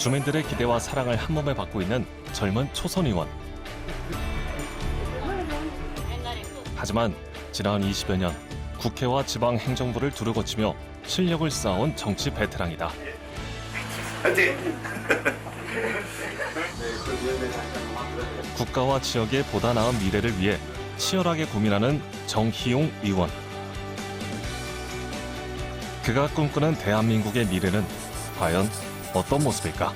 주민들의 기대와 사랑을 한 몸에 받고 있는 젊은 초선 의원. 하지만 지난 20여 년 국회와 지방 행정부를 두루 거치며 실력을 쌓아온 정치 베테랑이다. 국가와 지역의 보다 나은 미래를 위해 치열하게 고민하는 정희용 의원. 그가 꿈꾸는 대한민국의 미래는 과연 어떤 모습일까?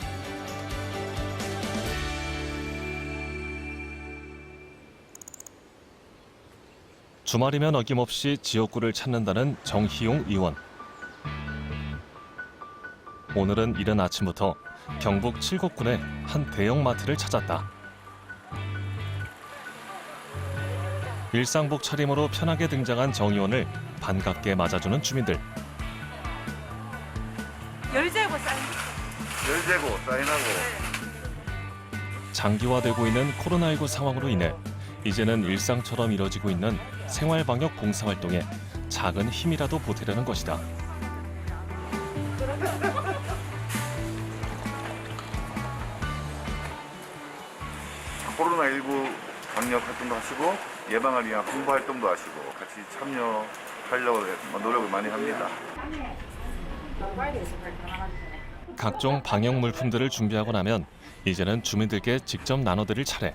주말이면 어김없이 지역구를 찾는다는 정희용 의원. 오늘은 이른 아침부터 경북 칠곡군의 한 대형마트를 찾았다. 일상복 차림으로 편하게 등장한 정 의원을 반갑게 맞아주는 주민들. 열재고 사인하고 장기화되고 있는 코로나19 상황으로 인해 이제는 일상처럼 이뤄지고 있는 생활 방역 봉사 활동에 작은 힘이라도 보태려는 것이다. 코로나19 방역 활동도 하시고 예방을 위한 홍보 활동도 하시고 같이 참여하려고 노력을 많이 합니다. 각종 방역 물품들을 준비하고 나면 이제는 주민들께 직접 나눠드릴 차례.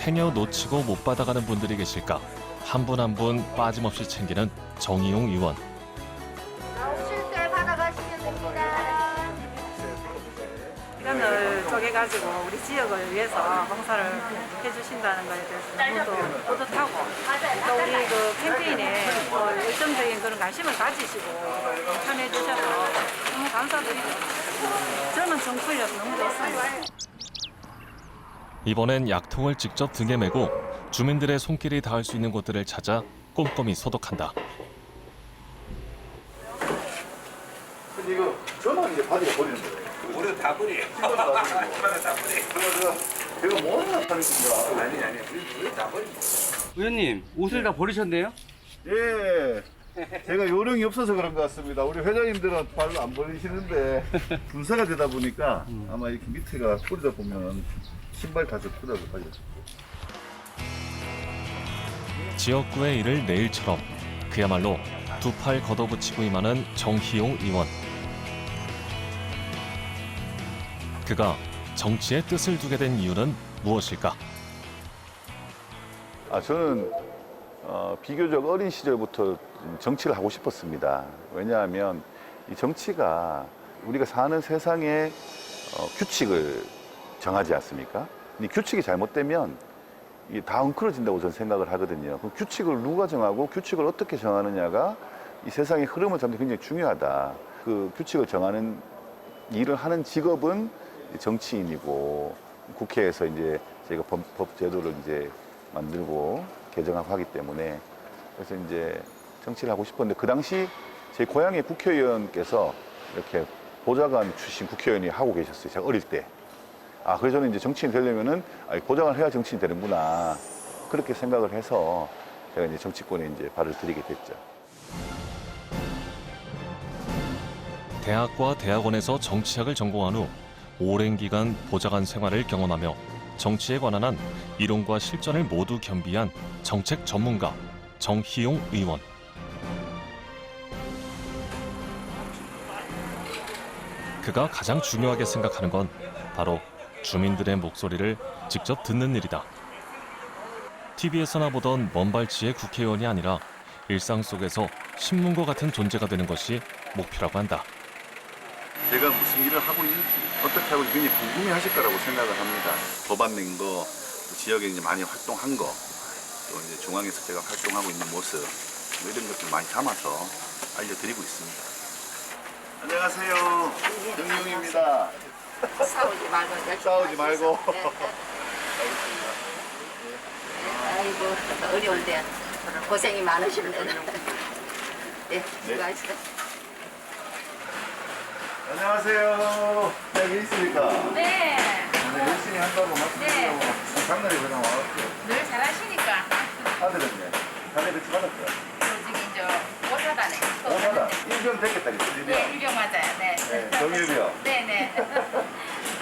행여 놓치고 못 받아가는 분들이 계실까 한 분 한 분 빠짐없이 챙기는 정의용 의원. 쪼개가지고 우리 지역을 위해서 봉사를 해주신다는 것에 대해서 너무도 뿌듯하고 또 우리 그 캠페인에 또 열정적인 그런 관심을 가지시고 참여해 주셔서 너무 감사드리고 저는 정풀력 너무 좋습니다. 이번엔 약통을 직접 등에 메고 주민들의 손길이 닿을 수 있는 곳들을 찾아 꼼꼼히 소독한다. 근데 이거 저는 이제 바지가 버리는 거예요. 우리 다. 이거는 다. 다 제가 뭐 하나 하는 겁니다. 아니 아니 우리 다 버려. 의원님 옷을 다 버리셨네요? 예. 제가 요령이 없어서 그런 것 같습니다. 우리 회장님들은 발로 안 버리시는데 분사가 되다 보니까 아마 이렇게 밑에가 뿌리다 보면 신발 다져 뿌려서 빠져. 지역구의 일을 내일처럼 그야말로 두 팔 걷어붙이고 임하는 정희용 의원. 그가 정치에 뜻을 두게 된 이유는 무엇일까? 아 저는 어, 비교적 어린 시절부터 정치를 하고 싶었습니다. 왜냐하면 이 정치가 우리가 사는 세상의 어, 규칙을 정하지 않습니까? 이 규칙이 잘못되면 이게 다 엉클어진다고 저는 생각을 하거든요. 그 규칙을 누가 정하고 규칙을 어떻게 정하느냐가 이 세상의 흐름을 잡는 데 굉장히 중요하다. 그 규칙을 정하는 일을 하는 직업은 정치인이고 국회에서 이제 저희가 법, 법 제도를 이제 만들고 개정하고 하기 때문에 그래서 이제 정치를 하고 싶었는데 그 당시 제 고향의 국회의원께서 이렇게 보좌관 출신 국회의원이 하고 계셨어요. 제가 어릴 때. 아, 그래서 저는 이제 정치인 되려면은 아, 보좌관을 해야 정치인 되는구나. 그렇게 생각을 해서 제가 이제 정치권에 이제 발을 들이게 됐죠. 대학과 대학원에서 정치학을 전공한 후 오랜 기간 보좌관 생활을 경험하며 정치에 관한 한 이론과 실전을 모두 겸비한 정책 전문가 정희용 의원. 그가 가장 중요하게 생각하는 건 바로 주민들의 목소리를 직접 듣는 일이다. TV에서나 보던 먼발치의 국회의원이 아니라 일상 속에서 신문과 같은 존재가 되는 것이 목표라고 한다. 제가 무슨 일을 하고 있는지 어떻게 하고 있는지 궁금해 하실 거라고 생각을 합니다. 법안 낸 거, 또 지역에 이제 많이 활동한 거, 또 이제 중앙에서 제가 활동하고 있는 모습, 뭐 이런 것들 많이 담아서 알려드리고 있습니다. 안녕하세요. 정용입니다. 싸우지 말고 싸우지 말고. 아이고 어려운데 고생이 많으십니다. 네, 수고하셨어요. 안녕하세요. 잘 계십니까? 네. 오늘 네. 네, 네, 열심히 한다고 말씀드리려고 장날이 그냥 와갖고 늘 잘하시니까. 아들은요? 자네 같이 받았어요. 1병 되겠다 이거 네, 일병 맞아요. 네. 네, 정일병. 네네.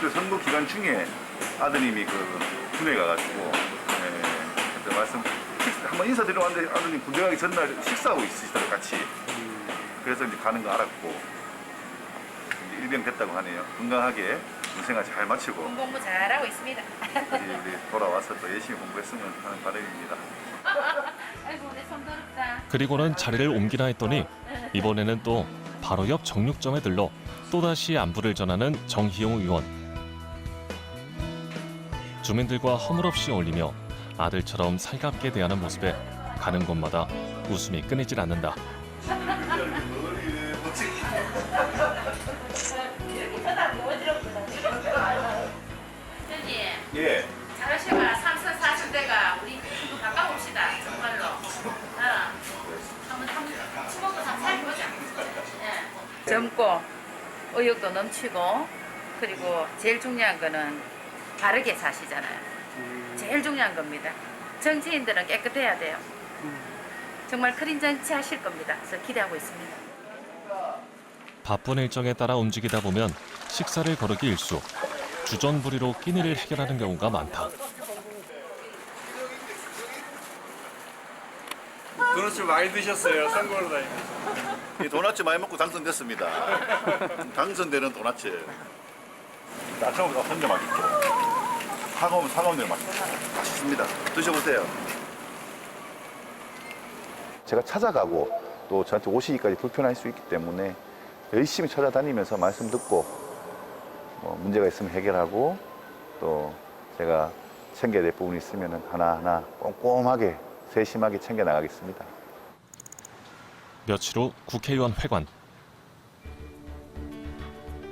그 선거 기간 중에 아드님이 그 군에 가가지고 예, 그때 말씀 한번 인사드리러 왔는데 아드님 군대 가기 전날 식사하고 있으시더라고 같이 그래서 이제 가는 거 알았고 일병 됐다고 하네요 건강하게 군생활 잘 마치고 공부 잘하고 있습니다. 이제 우리 돌아와서 또 열심히 공부했으면 하는 바람입니다. 아이고 내 손 더럽다. 그리고는 자리를 옮기나 했더니 이번에는 또 바로 옆 정육점에 들러 또다시 안부를 전하는 정희용 의원. 주민들과 허물없이 어울리며 아들처럼 살갑게 대하는 모습에 가는 곳마다 웃음이 끊이질 않는다. 예. 잘하시거나 삼선 사순대가 우리 가까웁시다 정말로. 어. 한번 한번 치먹고 한번 살보자. 예. 젊고 의욕도 넘치고 그리고 제일 중요한 거는 바르게 사시잖아요. 제일 중요한 겁니다. 정치인들은 깨끗해야 돼요. 정말 크린 정치 하실 겁니다. 그래서 기대하고 있습니다. 바쁜 일정에 따라 움직이다 보면 식사를 거르기 일수, 주전부리로 끼니를 해결하는 경우가 많다. 그렇지 많이 드셨어요 선거로 다니면서 이 도넛츠 많이 먹고 당선됐습니다. 당선되는 도넛츠. 나처럼 혼자 맛있죠. 사과면 사과면 맛있죠. 맛있습니다. 드셔보세요. 제가 찾아가고 또 저한테 오시기까지 불편할 수 있기 때문에 열심히 찾아다니면서 말씀 듣고 뭐 문제가 있으면 해결하고 또 제가 챙겨야 될 부분이 있으면 하나하나 꼼꼼하게 세심하게 챙겨 나가겠습니다. 며칠 후 국회의원 회관.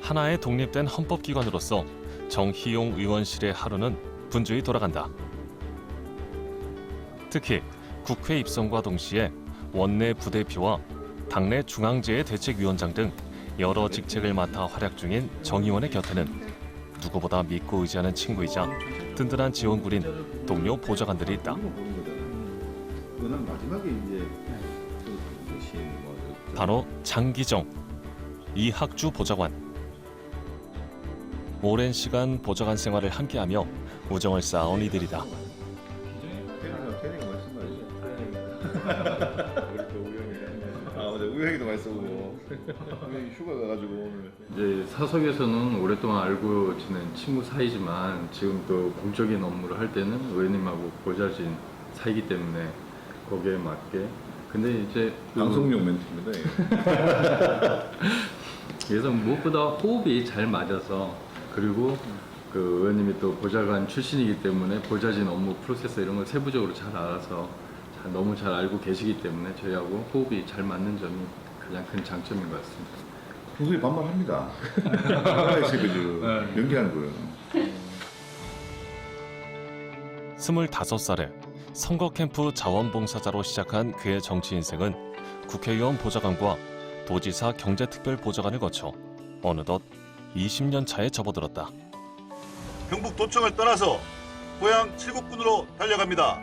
하나의 독립된 헌법기관으로서 정희용 의원실의 하루는 분주히 돌아간다. 특히 국회 입성과 동시에 원내 부대표와 당내 중앙재해 대책위원장 등 여러 직책을 맡아 활약 중인 정 의원의 곁에는 누구보다 믿고 의지하는 친구이자 든든한 지원군인 동료 보좌관들이 있다. 그는 마지막에 이제 뭐 바로 장기정 이학주 보좌관. 오랜 시간 보좌관 생활을 함께하며 우정을 쌓아온 이들이다. 아 맞아. 우영이도 맛있어보고 우영이 휴가 가가지고 오늘 이제 사석에서는 오랫동안 알고 지낸 친구 사이지만 지금 또 공적인 업무를 할 때는 의원님하고 보좌진 사이기 때문에 거기에 맞게 근데 이제 그- 방송용 멘트입니다. 그래서 무엇보다 호흡이 잘 맞아서 그리고 그 의원님이 또 보좌관 출신이기 때문에 보좌진 업무 프로세스 이런 걸 세부적으로 잘 알아서 잘- 너무 잘 알고 계시기 때문에 저희하고 호흡이 잘 맞는 점이 가장 큰 장점인 것 같습니다. 평소에 반말합니다. 나라에서 그 연기하는 거예요. 25살에 선거 캠프 자원봉사자로 시작한 그의 정치 인생은 국회의원 보좌관과 도지사 경제특별보좌관을 거쳐 어느덧 20년 차에 접어들었다 경북 도청을 떠나서 고향 칠곡군으로 달려갑니다.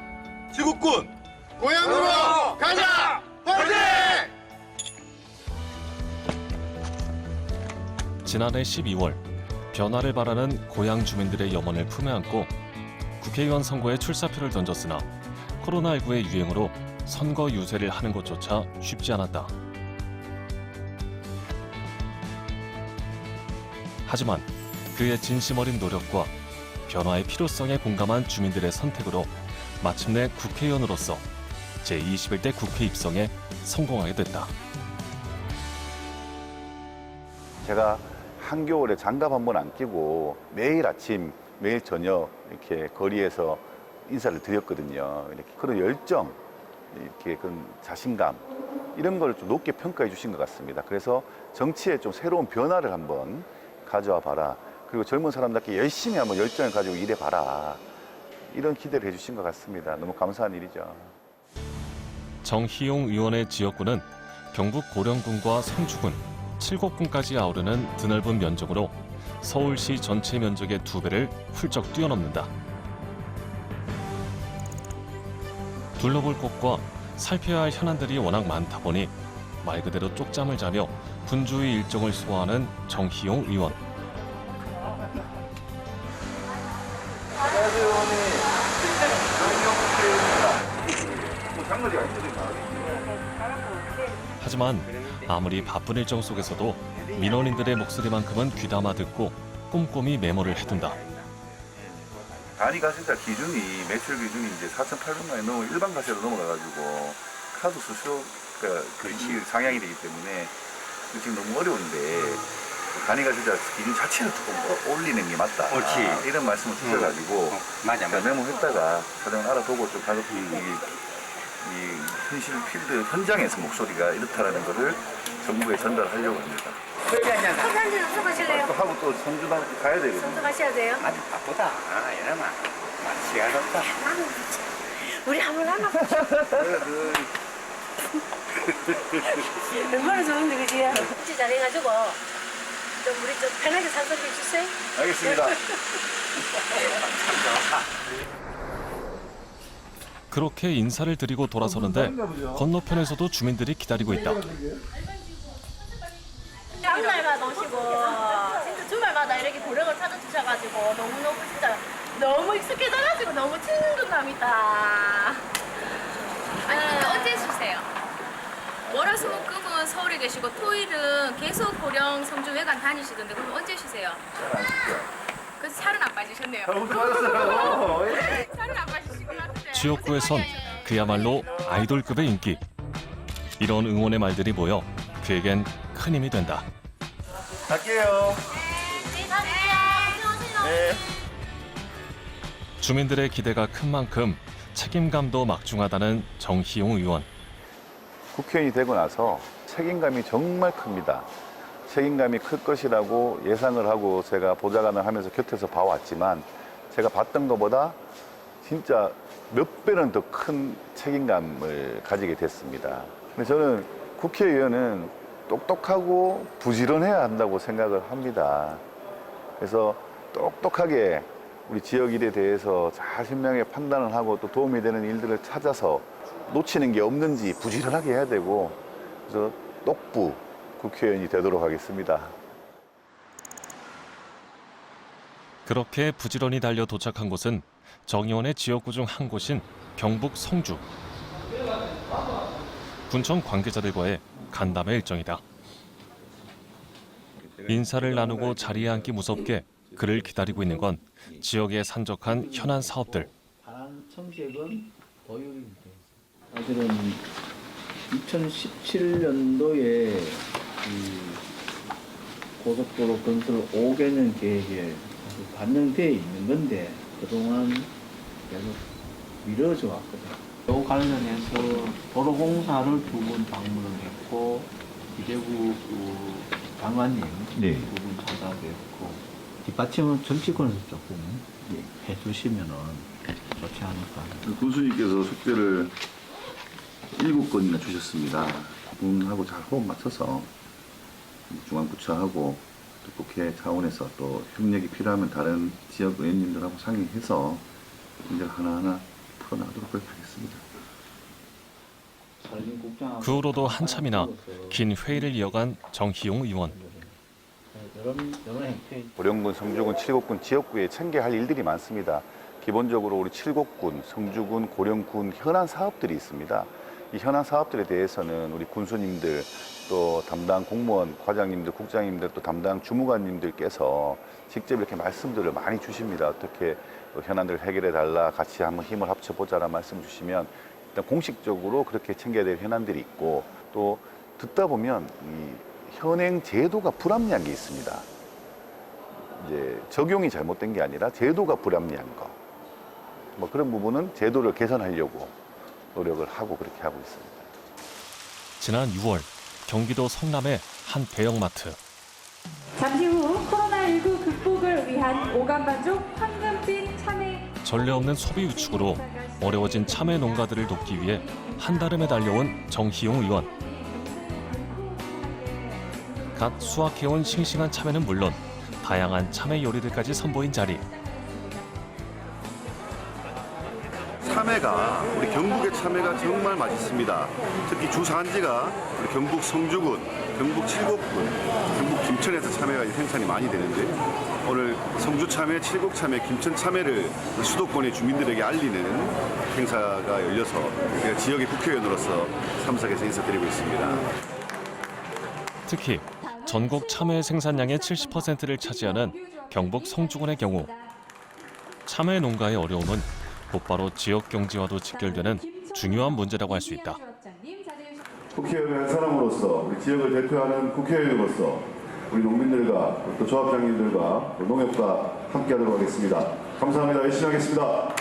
칠곡군 고향으로 가자! 화이팅! 지난해 12월 변화를 바라는 고향 주민들의 염원을 품에 안고 국회의원 선거에 출사표를 던졌으나 코로나19의 유행으로 선거 유세를 하는 것조차 쉽지 않았다. 하지만 그의 진심 어린 노력과 변화의 필요성에 공감한 주민들의 선택으로 마침내 국회의원으로서 제21대 국회 입성에 성공하게 됐다. 제가 한겨울에 장갑 한 번 안 끼고 매일 아침, 매일 저녁 이렇게 거리에서 인사를 드렸거든요. 이렇게 그런 열정, 이렇게 그런 자신감 이런 걸 좀 높게 평가해 주신 것 같습니다. 그래서 정치에 좀 새로운 변화를 한번 가져와 봐라. 그리고 젊은 사람답게 열심히 한번 열정을 가지고 일해 봐라. 이런 기대를 해 주신 것 같습니다. 너무 감사한 일이죠. 정희용 의원의 지역구는 경북 고령군과 성주군, 7곡분까지 아우르는 드넓은 면적으로 서울시 전체 면적의 두 배를 훌쩍 뛰어넘는다. 둘러볼 곳과 살펴야 할 현안들이 워낙 많다 보니 말 그대로 쪽잠을 자며 분주의 일정을 소화하는 정희용 의원. 안녕하세요, 어머니. 정희용 의원입니다. 하지만 아무리 바쁜 일정 속에서도 민원인들의 목소리만큼은 귀담아 듣고 꼼꼼히 메모를 해둔다. 단위 가세자 기준이 매출 기준이 이제 4,800만 원이 넘어 일반 가세로 넘어가가지고 카드 수수료가 그이 상향이 되기 때문에 지금 너무 어려운데 단위 가세자 기준 자체를 조금 더 올리는 게 맞다. 옳지. 이런 말씀을 주셔가지고 맞아, 제가 메모했다가 사장을 알아보고 좀 가볍게 이, 이 현실 필드 현장에서 목소리가 이렇다라는 거를 정부에 전달하려고 합니다. 한잔 수고하실래요? 또 하고 또 선주당 가야 되거든요. 수고하셔야 돼요. 아주 바쁘다. 아, 이러면 시간 없다. 우리 한번 하나 얼마나 좋은데 그지? 진짜 잘해가지고 좀 우리 좀 편하게 산소해 주세요. 알겠습니다. 그렇게 인사를 드리고 돌아서는데 건너편에서도 주민들이 기다리고 있다. 장날마다 오시고 진짜 주말마다 이렇게 고력을 찾아주셔가지고 너무너무 진짜 너무 익숙해져가지고 너무 친근감이다. 아니 언제 쉬세요? 월화수목금은 서울에 계시고 토일은 계속 고령 성주 외관 다니시던데 그럼 언제 쉬세요? 그래서 살은 안 빠지셨네요. 지역구에선 그야말로 아이돌급의 인기. 이런 응원의 말들이 모여 그에겐 큰 힘이 된다. 갈게요. 네. 주민들의 기대가 큰 만큼 책임감도 막중하다는 정희용 의원. 국회의원이 되고 나서 책임감이 정말 큽니다. 책임감이 클 것이라고 예상을 하고 제가 보좌관을 하면서 곁에서 봐왔지만 제가 봤던 것보다 진짜 몇 배는 더 큰 책임감을 가지게 됐습니다. 근데 저는 국회의원은 똑똑하고 부지런해야 한다고 생각을 합니다. 그래서 똑똑하게 우리 지역 일에 대해서 잘 현명하게 판단을 하고 또 도움이 되는 일들을 찾아서 놓치는 게 없는지 부지런하게 해야 되고 그래서 똑부 국회의원이 되도록 하겠습니다. 그렇게 부지런히 달려 도착한 곳은 정의원의 지역구 중 한 곳인 경북 성주. 군청 관계자들과의 간담회 일정이다. 인사를 나누고 자리에 앉기 무섭게 그를 기다리고 있는 건 지역에 산적한 현안 사업들. 아들은 2017년도에 고속도로 건설 5개년 계획에 반영되어 있는 건데 그동안 계속 미뤄져 왔거든요. 이 관련해서 도로공사를 두 번 방문을 했고 기재부 그 장관님 네. 두 분 찾아뵙고 뒷받침은 정치권에서 조금 해주시면은 좋지 않을까. 군수님께서 숙제를 일곱 건이나 주셨습니다. 그분하고 잘 호흡 맞춰서 중앙부처하고 또 국회 차원에서 또 협력이 필요하면 다른 지역 의원님들하고 상의해서 문제를 하나하나 풀어나가도록 하겠습니다. 그 후로도 한참이나 긴 회의를 이어간 정희용 의원. 고령군, 성주군, 칠곡군 지역구에 챙겨야 할 일들이 많습니다. 기본적으로 우리 칠곡군, 성주군, 고령군 현안 사업들이 있습니다. 이 현안 사업들에 대해서는 우리 군수님들 또 담당 공무원, 과장님들, 국장님들 또 담당 주무관님들께서 직접 이렇게 말씀들을 많이 주십니다. 어떻게 그 현안들을 해결해 달라, 같이 한번 힘을 합쳐 보자라는 말씀 주시면 일단 공식적으로 그렇게 챙겨야 될 현안들이 있고 또 듣다 보면 이 현행 제도가 불합리한 게 있습니다. 이제 적용이 잘못된 게 아니라 제도가 불합리한 거. 뭐 그런 부분은 제도를 개선하려고 노력을 하고 그렇게 하고 있습니다. 지난 6월 경기도 성남의 한 대형마트. 잠시 후 코로나19 극복을 위한 오감만족 황금빛 참외 전례 없는 소비 위축으로 어려워진 참외 농가들을 돕기 위해 한달음에 달려온 정희용 의원. 갓 수확해온 싱싱한 참외는 물론 다양한 참외 요리들까지 선보인 자리. 참외가 정말 맛있습니다. 특히 주산지가 경북 성주군 경북 칠곡군, 경북 김천에서 참외가 생산이 많이 되는데 오늘 성주 참외, 칠곡 참외, 김천 참외를 수도권의 주민들에게 알리는 행사가 열려서 지역의 국회의원으로서 참석해서 인사드리고 있습니다. 특히 전국 참외 생산량의 70%를 차지하는 경북 성주군의 경우 참외 농가의 어려움은 곧바로 지역 경제와도 직결되는 중요한 문제라고 할 수 있다. 국회의원의 한 사람으로서 우리 지역을 대표하는 국회의원으로서 우리 농민들과 또 조합장님들과 또 농협과 함께하도록 하겠습니다. 감사합니다. 열심히 하겠습니다.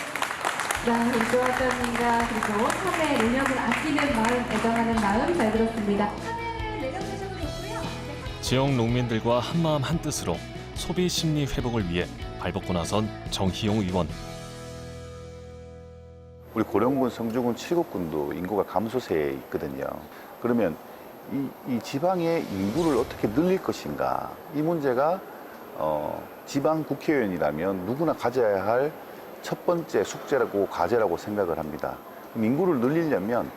네, 우리 조합장님과 그리고 참외 능력을 아끼는 마음, 애정하는 마음 잘 들었습니다. 지역 농민들과 한마음 한뜻으로 소비 심리 회복을 위해 발벗고 나선 정희용 의원. 우리 고령군, 성주군, 칠곡군도 인구가 감소세에 있거든요. 그러면 이, 이 지방의 인구를 어떻게 늘릴 것인가? 이 문제가 어, 지방 국회의원이라면 누구나 가져야 할 첫 번째 숙제라고 과제라고 생각을 합니다. 인구를 늘리려면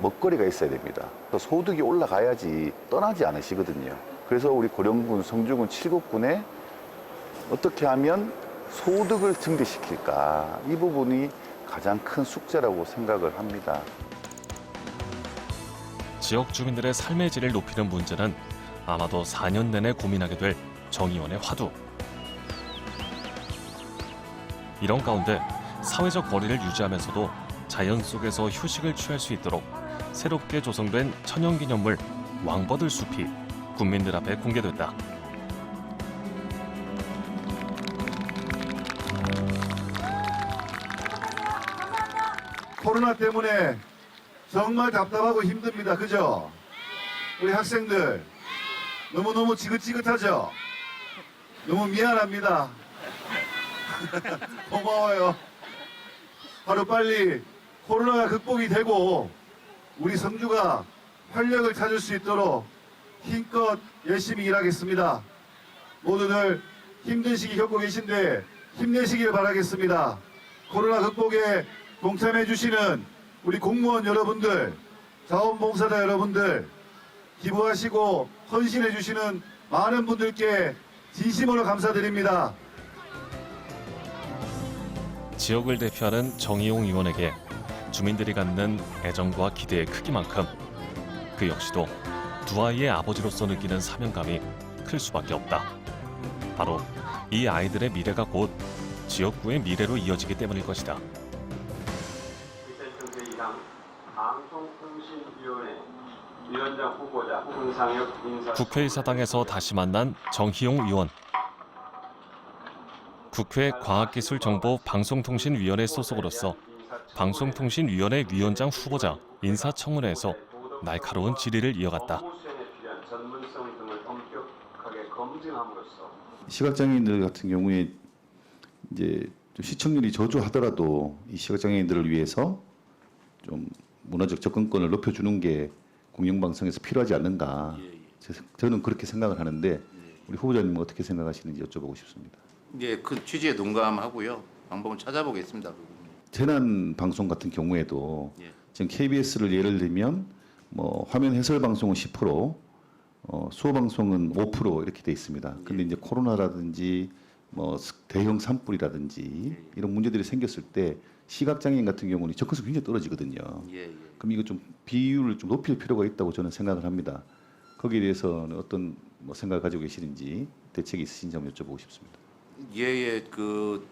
먹거리가 있어야 됩니다. 또 소득이 올라가야지 떠나지 않으시거든요. 그래서 우리 고령군, 성주군, 칠곡군에 어떻게 하면 소득을 증대시킬까? 이 부분이 가장 큰 숙제라고 생각을 합니다. 지역 주민들의 삶의 질을 높이는 문제는 아마도 4년 내내 고민하게 될 정의원의 화두. 이런 가운데 사회적 거리를 유지하면서도 자연 속에서 휴식을 취할 수 있도록 새롭게 조성된 천연기념물 왕버들 숲이 국민들 앞에 공개됐다. 코로나 때문에 정말 답답하고 힘듭니다. 그죠? 우리 학생들 너무너무 지긋지긋하죠? 너무 미안합니다. 고마워요. 하루빨리 코로나가 극복이 되고 우리 성주가 활력을 찾을 수 있도록 힘껏 열심히 일하겠습니다. 모두들 힘든 시기 겪고 계신데 힘내시길 바라겠습니다. 코로나 극복에 동참해 주시는 우리 공무원 여러분들, 자원봉사자 여러분들, 기부하시고 헌신해 주시는 많은 분들께 진심으로 감사드립니다. 지역을 대표하는 정의용 의원에게 주민들이 갖는 애정과 기대의 크기만큼 그 역시도 두 아이의 아버지로서 느끼는 사명감이 클 수밖에 없다. 바로 이 아이들의 미래가 곧 지역구의 미래로 이어지기 때문일 것이다. 국회의사당에서 다시 만난 정희용 의원. 국회 과학기술정보방송통신위원회 소속으로서 방송통신위원회 위원장 후보자 인사청문회에서 날카로운 질의를 이어갔다. 시각장애인들 같은 경우에 이제 좀 시청률이 저조하더라도 이 시각장애인들을 위해서 좀 문화적 접근권을 높여주는 게 공영방송에서 필요하지 않는가. 제- 저는 그렇게 생각을 하는데 우리 후보자님은 어떻게 생각하시는지 여쭤보고 싶습니다. 예, 그 취지에 동감하고요. 방법을 찾아보겠습니다. 재난 방송 같은 경우에도 예. 지금 KBS를 예를 들면 뭐 화면 해설 방송은 10%, 어, 수어 방송은 5% 이렇게 돼 있습니다. 근데 이제 코로나라든지 뭐 스- 대형 산불이라든지 이런 문제들이 생겼을 때 시각 장애인 같은 경우는 접근성이 굉장히 떨어지거든요. 예, 예. 그럼 이거 좀 비율을 좀 높일 필요가 있다고 저는 생각을 합니다. 거기에 대해서는 어떤 뭐 생각을 가지고 계시는지 대책이 있으신지 한번 여쭤보고 싶습니다. 예, 예. 그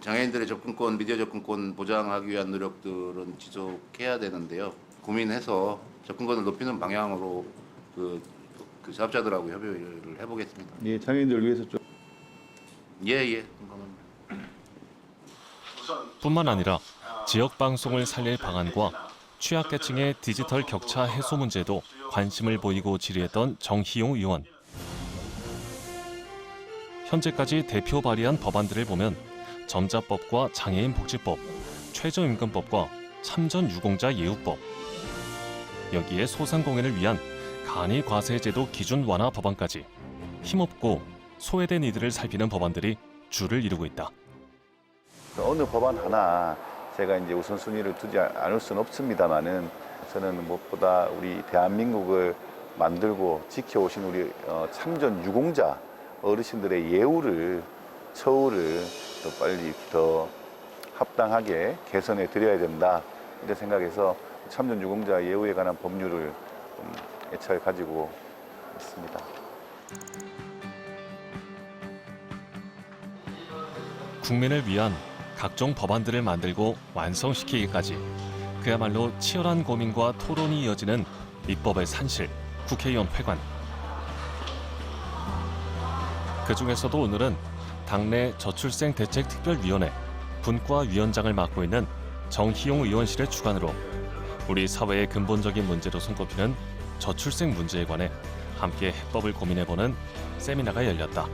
장애인들의 접근권, 미디어 접근권 보장하기 위한 노력들은 지속해야 되는데요. 고민해서 접근권을 높이는 방향으로 그, 그 사업자들하고 협의를 해보겠습니다. 예, 장애인들을 위해서 좀 예, 예. 뿐만 아니라 지역 방송을 살릴 방안과 취약계층의 디지털 격차 해소 문제도 관심을 보이고 질의했던 정희용 의원. 현재까지 대표 발의한 법안들을 보면 점자법과 장애인 복지법, 최저임금법과 참전 유공자 예우법. 여기에 소상공인을 위한 간이 과세제도 기준 완화 법안까지 힘없고 소외된 이들을 살피는 법안들이 줄을 이루고 있다. 어느 법안 하나 제가 이제 우선순위를 두지 않을 수는 없습니다만은 저는 무엇보다 우리 대한민국을 만들고 지켜오신 우리 어, 참전 유공자 어르신들의 예우를 처우를 더 빨리 더 합당하게 개선해 드려야 된다 이런 생각해서 참전 유공자 예우에 관한 법률을 음, 애착을 가지고 있습니다. 국민을 위한 각종 법안들을 만들고 완성시키기까지 그야말로 치열한 고민과 토론이 이어지는 입법의 산실 국회의원 회관. 그 중에서도 오늘은 당내 저출생 대책 특별위원회 분과 위원장을 맡고 있는 정희용 의원실의 주관으로 우리 사회의 근본적인 문제로 손꼽히는 저출생 문제에 관해 함께 해법을 고민해보는 세미나가 열렸다.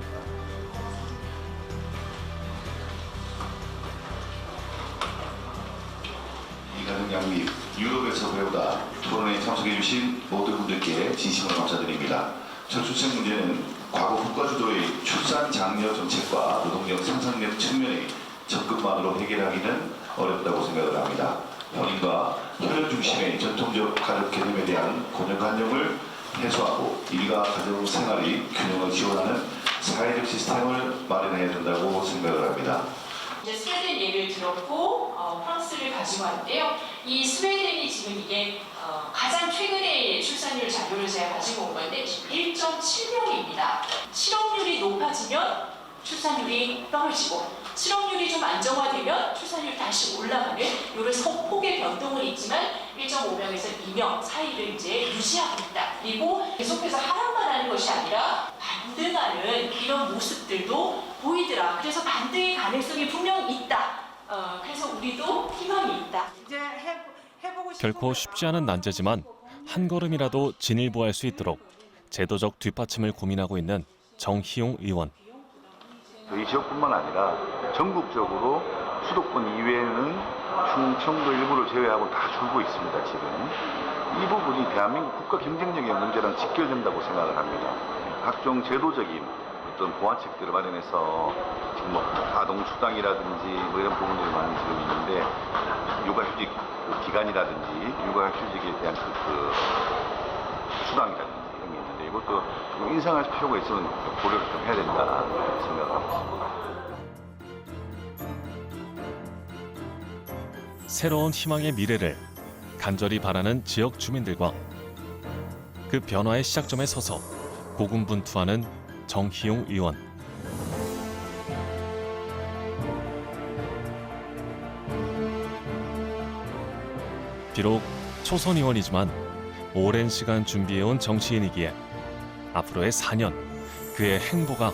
양립 유럽에서 배우다 토론에 참석해주신 모든 분들께 진심으로 감사드립니다. 저출생 문제는 과거 국가 주도의 출산 장려 정책과 노동력 생산력 측면의 접근만으로 해결하기는 어렵다고 생각을 합니다. 본인과 혈연 중심의 전통적 가족 개념에 대한 고정관념을 해소하고 일과 가정 생활의 균형을 지원하는 사회적 시스템을 마련해야 된다고 생각을 합니다. 이제 스웨덴 예를 들었고 어, 가지고 왔는데요. 이 스웨덴이 지금 이게 어, 가장 최근에 출산율 자료를 제가 가지고 온 건데 지금 1.7명입니다. 실업률이 높아지면 출산율이 떨어지고 실업률이 좀 안정화되면 출산율이 다시 올라가는 이런 소폭의 변동은 있지만 1.5명에서 2명 사이를 이제 유지하고 있다. 그리고 계속해서 하락만 하는 것이 아니라 반등하는 이런 모습들도 보이더라. 그래서 반등의 가능성이 분명 있다. 어, 그래서 우리도 희망이 있다. 이제 해, 해보고 싶은 결코 쉽지 않은 난제지만 한 걸음이라도 진일보할 수 있도록 제도적 뒷받침을 고민하고 있는 정희용 의원. 저희 지역뿐만 아니라 전국적으로 수도권 이외에는 충청도 일부를 제외하고 다 줄고 있습니다, 지금. 이 부분이 대한민국 국가 경쟁력의 문제랑 직결된다고 생각을 합니다. 각종 제도적인 어떤 보완책들을 마련해서 지금 뭐 아동 수당이라든지 뭐 이런 부분들이 많이 지금 있는데 육아휴직 그 기간이라든지 육아휴직에 대한 그, 그 수당이라든지 이런 게 있는데 이것도 좀 인상할 필요가 있으면 고려를 좀 해야 된다 있습니다. 새로운 희망의 미래를 간절히 바라는 지역 주민들과 그 변화의 시작점에 서서 고군분투하는 정희용 의원. 비록 초선 의원이지만 오랜 시간 준비해온 정치인이기에 앞으로의 4년 그의 행보가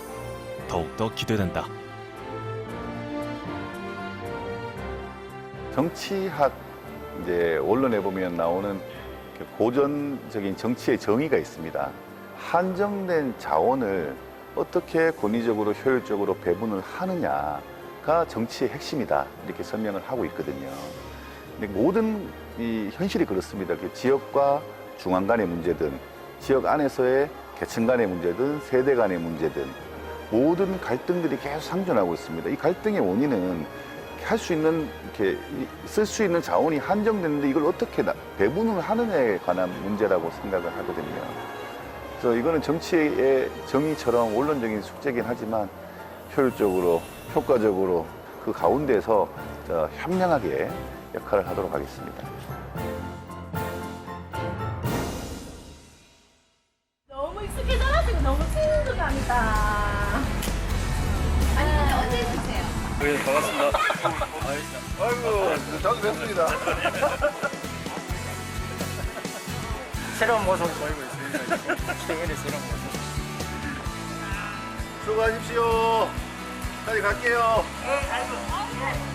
더욱더 기대된다. 정치학 이제 원론에 보면 나오는 그 고전적인 정치의 정의가 있습니다. 한정된 자원을 어떻게 권위적으로 효율적으로 배분을 하느냐가 정치의 핵심이다 이렇게 설명을 하고 있거든요. 근데 모든 이 현실이 그렇습니다. 그 지역과 중앙 간의 문제든 지역 안에서의 계층 간의 문제든 세대 간의 문제든 모든 갈등들이 계속 상존하고 있습니다. 이 갈등의 원인은 할 수 있는 이렇게 쓸 수 있는 자원이 한정되는데 이걸 어떻게 나- 배분을 하느냐에 관한 문제라고 생각을 하거든요. 그래서 이거는 정치의 정의처럼 원론적인 숙제긴 하지만 효율적으로 효과적으로 그 가운데서 저 현명하게 역할을 하도록 하겠습니다. 너무 익숙해져가지고 너무 친근합니다. 아니 근데 언제 해주세요? 네, 반갑습니다. 아이고, 자주 뵙습니다. 새로운 모습을 보이고 있습니다. 최근에 새로운 모습. 수고하십시오. 빨리 갈게요. 네, 아이고.